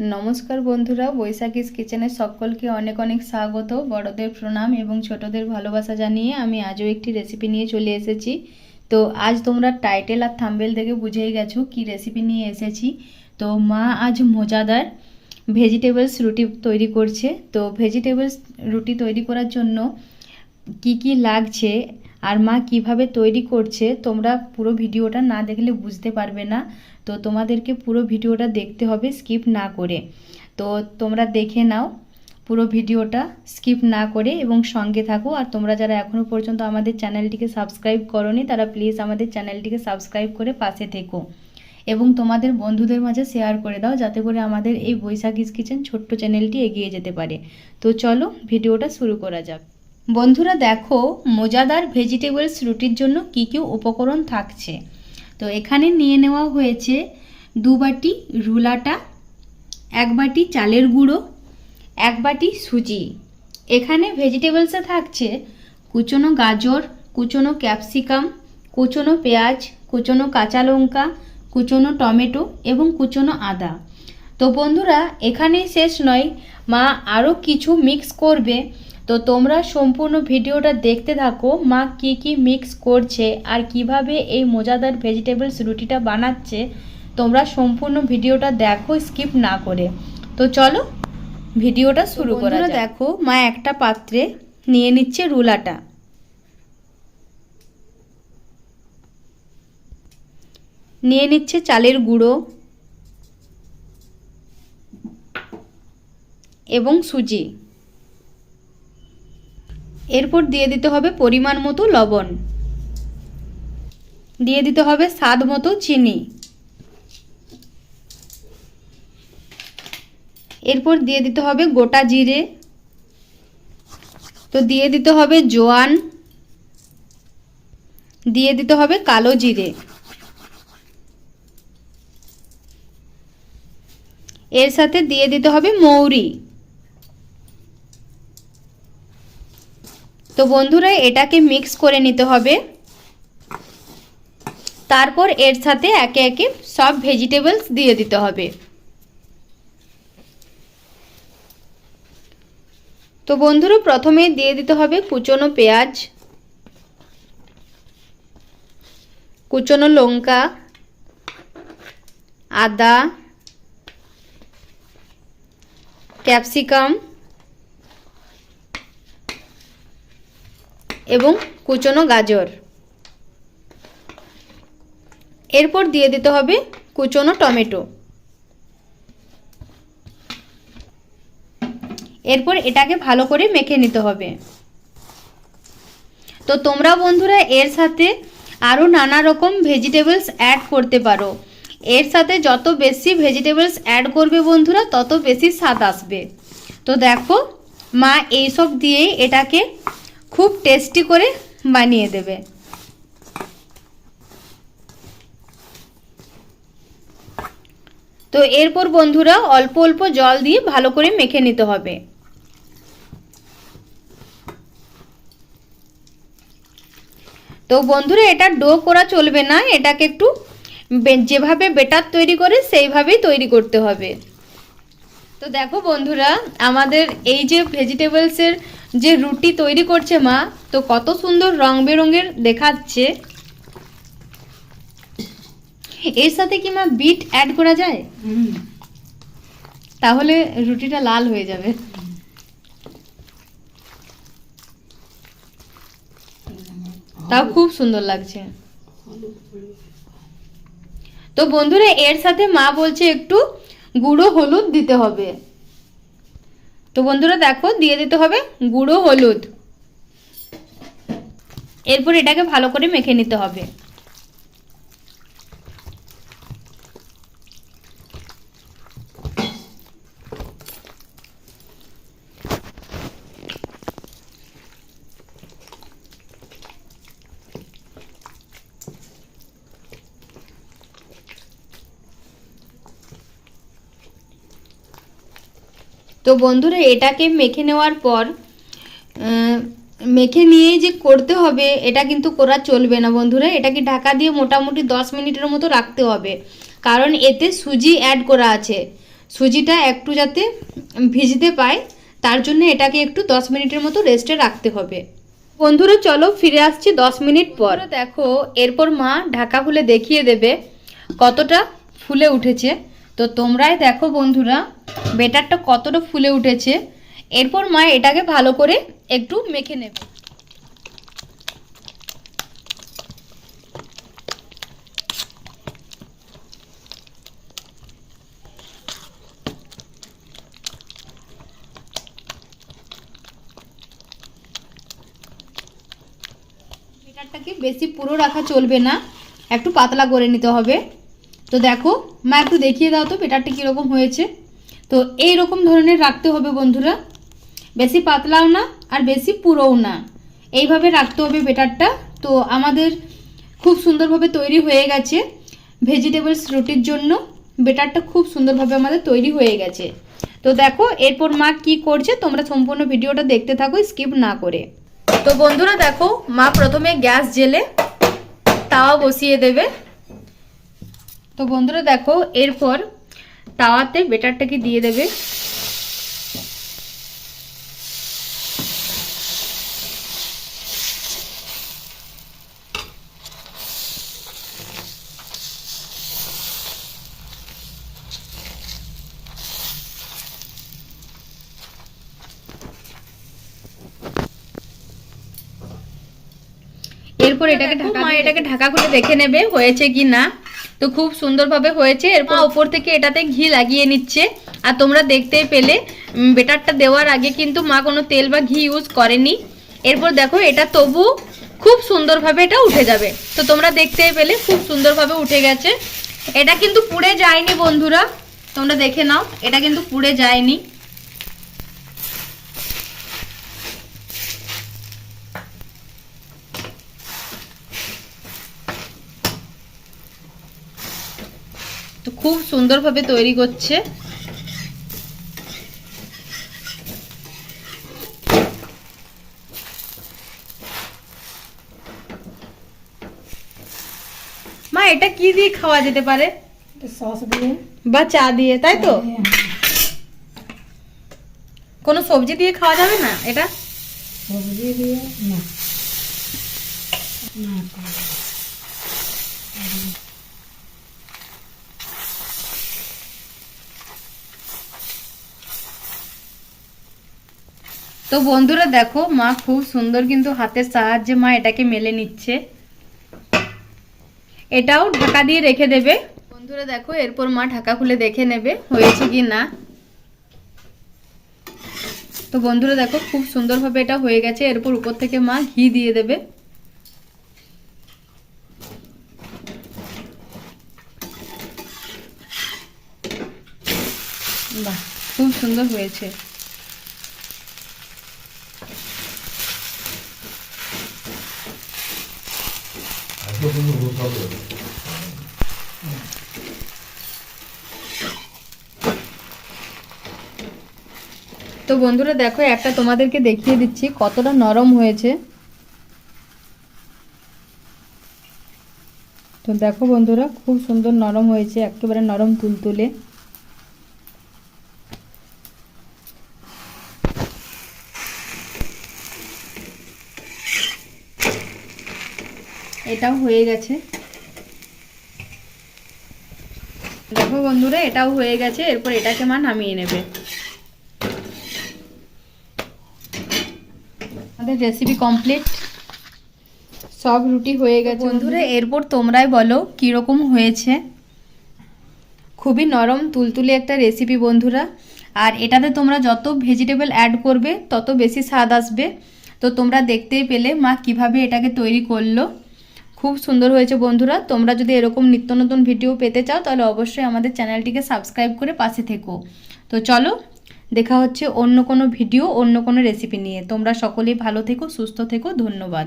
নমস্কার বন্ধুরা, বৈশাখীস কিচেনে সকলকে অনেক অনেক স্বাগত। বড়দের প্রণাম এবং ছোটদের ভালোবাসা জানিয়ে আমি আজও একটি রেসিপি নিয়ে চলে এসেছি। তো আজ তোমরা টাইটেল আর থাম্বেল দেখে বুঝেই গেছো কি রেসিপি নিয়ে এসেছি। তো মা আজ মজাদার ভেজিটেবলস রুটি তৈরি করছে। তো ভেজিটেবলস রুটি তৈরি করার জন্য কি কি লাগছে আর মা কীভাবে তৈরি করছে, তোমরা পুরো ভিডিওটা না দেখলে বুঝতে পারবে না। তো তোমাদেরকে পুরো ভিডিওটা দেখতে হবে, স্কিপ না করে। তো তোমরা দেখে নাও পুরো ভিডিওটা, স্কিপ না করে এবং সঙ্গে থাকো। আর তোমরা যারা এখনও পর্যন্ত আমাদের চ্যানেলটিকে সাবস্ক্রাইব করনি, তারা প্লিজ আমাদের চ্যানেলটিকে সাবস্ক্রাইব করে পাশে থেকো। এবং তোমাদের বন্ধুদের মাঝে শেয়ার করে দাও, যাতে করে আমাদের এই বৈশাখীস কিচেন ছোট্ট চ্যানেলটি এগিয়ে যেতে পারে। তো চলো ভিডিওটা শুরু করা যাক। বন্ধুরা দেখো, মজাদার ভেজিটেবলস রুটির জন্য কী কী উপকরণ থাকছে। তো এখানে নিয়ে নেওয়া হয়েছে দু বাটি রুলাটা এক বাটি চালের গুঁড়ো, এক বাটি সুজি। এখানে ভেজিটেবলসে থাকছে কুচনো গাজর, কুচনো ক্যাপসিকাম কুচনো পেঁয়াজ, কুচনো কাঁচা লঙ্কা, কুচনো টমেটো এবং কুচনো আদা। তো বন্ধুরা, এখানেই শেষ নয়, মা আরও কিছু মিক্স করবে। তো তোমরা সম্পূর্ণ ভিডিওটা দেখতে থাকো মা কি কি মিক্স করছে আর কীভাবে এই মজাদার ভেজিটেবলস রুটিটা বানাচ্ছে। তোমরা সম্পূর্ণ ভিডিওটা দেখো স্কিপ না করে। তো চলো ভিডিওটা শুরু করা দেখো মা একটা পাত্রে নিয়ে নিচ্ছে রুলাটা। নিয়ে নিচ্ছে চালের গুঁড়ো এবং সুজি। এরপর দিয়ে দিতে হবে পরিমাণ মতো লবণ। দিয়ে দিতে হবে স্বাদ মতো চিনি। এরপর দিয়ে দিতে হবে গোটা জিরে। তো দিয়ে দিতে হবে জোয়ান। দিয়ে দিতে হবে কালো জিরে। এর সাথে দিয়ে দিতে হবে মৌরি। তো বন্ধুরা, এটাকে মিক্স করে নিতে হবে। তারপর এর সাথে একে একে সব ভেজিটেবলস দিয়ে দিতে হবে। তো বন্ধুরা, প্রথমে দিয়ে দিতে হবে কুচনো পেঁয়াজ, কুচনো লঙ্কা, আদা, ক্যাপসিকাম এবং কুচনো গাজর। এরপর দিয়ে দিতে হবে কুচনো টমেটো। এরপর এটাকে ভালো করে মেখে নিতে হবে। তো তোমরা বন্ধুরা, এর সাথে আরও নানা রকম ভেজিটেবলস অ্যাড করতে পারো। এর সাথে যত বেশি ভেজিটেবলস অ্যাড করবে বন্ধুরা, তত বেশি স্বাদ আসবে। তো দেখো, মা এইসব দিয়েই এটাকে খুব টেস্টি করে বানিয়ে দেবে। তো এরপর বন্ধুরা অল্প অল্প জল দিয়ে ভালো করে মেখে নিতে হবে। তো বন্ধুরা, এটা ডো করা চলবে না, এটাকে একটু যেভাবে বেটার তৈরি করে সেইভাবেই তৈরি করতে হবে। তো দেখো বন্ধুরা, আমাদের এই যে ভেজিটেবলসের যে রুটি তৈরি করছে মা তো কত সুন্দর রং বেরঙের দেখাচ্ছে। এর সাথে কি মা বিট অ্যাড করা যায়? তাহলে রুটিটা লাল হয়ে যাবে। তাও খুব সুন্দর লাগছে। তো বন্ধুরা এর সাথে মা বলছে একটু গুঁড়ো হলুদ দিতে হবে। তো বন্ধুরা দেখো, দিয়ে দিতে হবে গুঁড়ো হলুদ। এরপর এটাকে ভালো করে মেখে নিতে হবে। তো বন্ধুরা, এটাকে মেখে নেওয়ার পর মেখে নিয়ে যে করতে হবে, এটা কিন্তু করা চলবে না বন্ধুরা। এটাকে ঢাকা দিয়ে মোটামুটি দশ মিনিটের মতো রাখতে হবে। কারণ এতে সুজি অ্যাড করা আছে। সুজিটা একটু যাতে ভিজতে পায়, তার জন্য এটাকে একটু দশ মিনিটের মতো রেস্টে রাখতে হবে। বন্ধুরা, চলো ফিরে আসছি দশ মিনিট পর। দেখো, এরপর মা ঢাকা খুলে দেখিয়ে দেবে কতটা ফুলে উঠেছে। তো তোমরাই দেখো বন্ধুরা, বেটারটা কতটা ফুলে উঠেছে। এরপর মা এটাকে ভালো করে একটু মেখে নেবে। বেটারটাকে বেশি পুরো রাখা চলবে না, একটু পাতলা করে নিতে হবে। তো দেখো মা, একটু দেখিয়ে দাও তো বেটারটা কীরকম হয়েছে। তো এই রকম ধরনের রাখতে হবে বন্ধুরা। বেশি পাতলাও না আর বেশি পুরোও না। এইভাবে রাখতে হবে বেটারটা তো আমাদের খুব সুন্দরভাবে তৈরি হয়ে গেছে ভেজিটেবলস রুটির জন্য। বেটারটা খুব সুন্দরভাবে আমাদের তৈরি হয়ে গেছে। তো দেখো, এরপর মা কি করছে, তোমরা সম্পূর্ণ ভিডিওটা দেখতে থাকো, স্কিপ না করে। তো বন্ধুরা দেখো, মা প্রথমে গ্যাস জেলে তাওয়া বসিয়ে দেবে। তো বন্ধুরা দেখো এরপর তাওয়াতে বেটারটাকে দিয়ে দেবে? এরপর এটাকে ঢাকা এটাকে ঢাকা খুলে দেখে নেবে হয়েছে কি না তো খুব সুন্দরভাবে হয়েছে। এরপর ওপর থেকে এটাতে ঘি লাগিয়ে নিচ্ছে। আর তোমরা দেখতেই পেলে বেটারটা দেওয়ার আগে কিন্তু মা কোনো তেল বা ঘি ইউজ করেনি। এরপর দেখো এটা তবু খুব সুন্দরভাবে এটা উঠে যাবে। তো তোমরা দেখতে পেলে খুব সুন্দরভাবে উঠে গেছে। এটা কিন্তু পুড়ে যায়নি বন্ধুরা। তোমরা দেখে নাও এটা কিন্তু পুড়ে যায়নি। খুব সুন্দরভাবে তৈরি করছে। মা এটা কি দিয়ে খাওয়া যেতে পারে? সস দিয়ে। বা চা দিয়ে তাই তো? কোনো সবজি দিয়ে খাওয়া যাবে না এটা? সবজি দিয়ে না। না। তো বন্ধুরা দেখো, মা খুব সুন্দর কিন্তু হাতের সাহায্যে মা এটাকে মেলে নিচ্ছে। এটাও ঢাকা দিয়ে রেখে দেবে। বন্ধুরা দেখো, এরপর মা ঢাকা খুলে দেখে নেবে, হয়েছে কি না। তো বন্ধুরা দেখো, খুব সুন্দরভাবে এটা হয়ে গেছে। এরপর উপর থেকে মা ঘি দিয়ে দেবে। বাহ, খুব সুন্দর হয়েছে। তো বন্ধুরা দেখো, একটা তোমাদেরকে দেখিয়ে দিচ্ছি কতটা নরম হয়েছে। তো দেখো বন্ধুরা, খুব সুন্দর নরম হয়েছে, একেবারে নরম তুলতুলে। এটাও হয়ে গেছে। দেখো বন্ধুরা এটাও হয়ে গেছে এরপর এটাকে মা নামিয়ে নেবে। আমাদের রেসিপি কমপ্লিট সব রুটি হয়ে গেছে বন্ধুরা এরপর তোমরাই বলো কীরকম হয়েছে। খুবই নরম তুলতুলে একটা রেসিপি বন্ধুরা। আর এটাতে তোমরা যত ভেজিটেবল অ্যাড করবে তত বেশি স্বাদ আসবে। তো তোমরা দেখতেই পেলে মা কীভাবে এটাকে তৈরি করল। খুব সুন্দর হয়েছে বন্ধুরা। তোমরা যদি এরকম নিত্য নতুন ভিডিও পেতে চাও, তাহলে অবশ্যই আমাদের চ্যানেলটিকে সাবস্ক্রাইব করে পাশে থেকো। তো চলো, দেখা হচ্ছে অন্য কোনো ভিডিও অন্য কোনো রেসিপি নিয়ে। তোমরা সকলেই ভালো থেকো, সুস্থ থেকো, ধন্যবাদ।